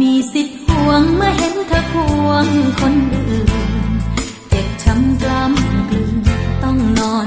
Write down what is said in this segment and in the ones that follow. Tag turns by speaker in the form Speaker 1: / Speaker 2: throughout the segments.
Speaker 1: มีสิทธิ์ห่วงเมื่อเห็นเธอควงคนอื่น เจ็บช้ำกล้ำกลืนต้องนอน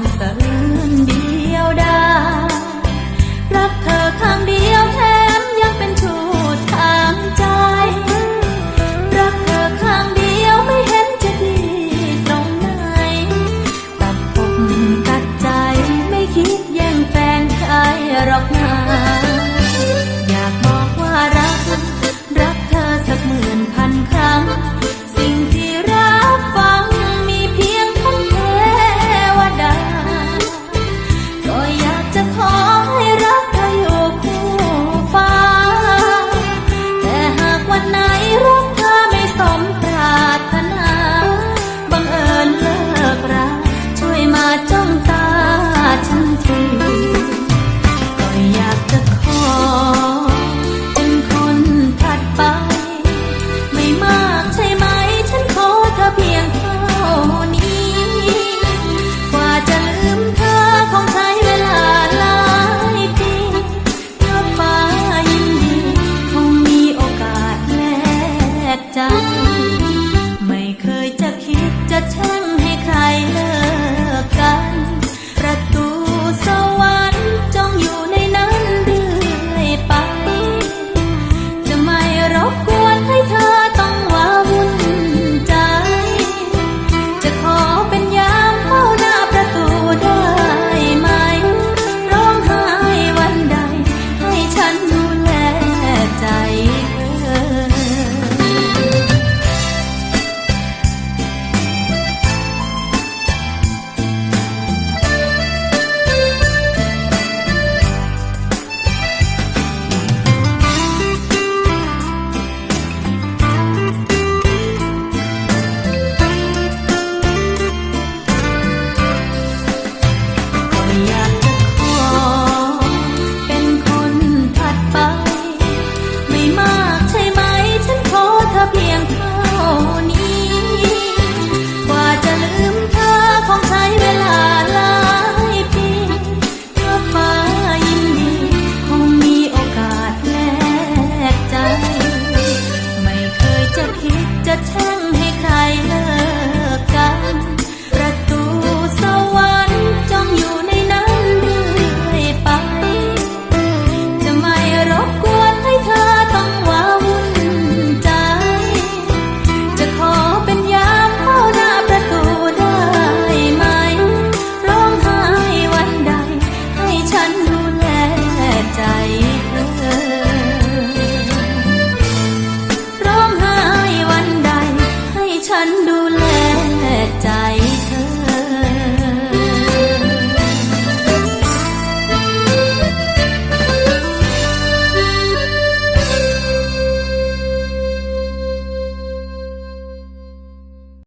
Speaker 1: oh